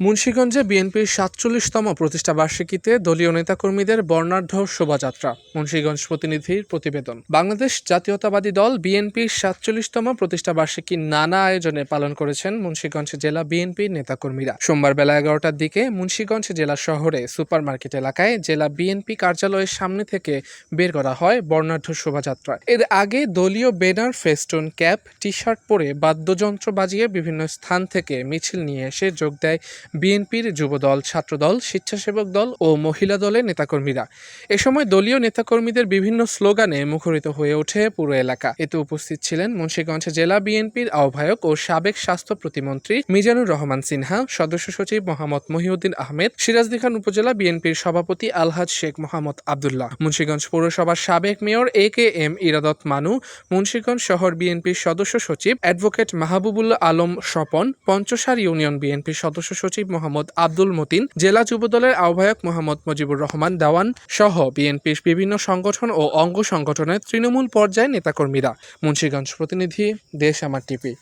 মুন্সীগঞ্জে বিএনপির সাতচল্লিশতম প্রতিষ্ঠা বার্ষিকীতে দলীয় নেতাকর্মীদের বর্ণাঢ্য শোভাযাত্রা, মুন্সীগঞ্জ প্রতিনিধির প্রতিবেদন। বাংলাদেশ জাতীয়তাবাদী দল বিএনপির সাতচল্লিশতম প্রতিষ্ঠা বার্ষিকী নানা আয়োজনে পালন করেছেন মুন্সীগঞ্জ জেলা বিএনপির নেতাকর্মীরা। সোমবার বেলা এগারোটার দিকে মুন্সীগঞ্জ জেলা শহরে সুপার মার্কেট এলাকায় জেলা বিএনপি কার্যালয়ের সামনে থেকে বের করা হয় বর্ণাঢ্য শোভাযাত্রা। এর আগে দলীয় banner, festoon, cap T shirt পরে বাদ্যযন্ত্র বাজিয়ে বিভিন্ন স্থান থেকে মিছিল নিয়ে এসে যোগ দেয় বিএনপির যুবদল, ছাত্রদল, স্বেচ্ছাসেবক দল ও মহিলা দলের নেতাকর্মীরা। এ সময় দলীয় নেতাকর্মীদের বিভিন্ন স্লোগানে মুখরিত হয়ে ওঠে পুরো এলাকা। এতে উপস্থিত ছিলেন মুন্সিগঞ্জ জেলা বিএনপির আহ্বায়ক ও সাবেক স্বাস্থ্য প্রতিমন্ত্রী মিজানুর রহমান সিনহা, সদস্য সচিব মোহাম্মদ মহিউদ্দিন আহমেদ, সিরাজদিখান উপজেলা বিএনপির সভাপতি আলহাজ শেখ মোহাম্মদ আবদুল্লাহ, মুন্সিগঞ্জ পৌরসভার সাবেক মেয়র এ কে এম ইরাদত মানু, মুন্সিগঞ্জ শহর বিএনপির সদস্য সচিব অ্যাডভোকেট মাহবুবুল্লাহ আলম স্বপন, পঞ্চসার ইউনিয়ন বিএনপির সদস্য সচিব মোহাম্মদ আব্দুল মতিন, জেলা যুবদলের আহ্বায়ক মোহাম্মদ মুজিবুর রহমান দেওয়ান সহ বিএনপির বিভিন্ন সংগঠন ও অঙ্গ সংগঠনের তৃণমূল পর্যায়ে নেতাকর্মীরা। মুন্সিগঞ্জ প্রতিনিধি দেশ আমার টিভি।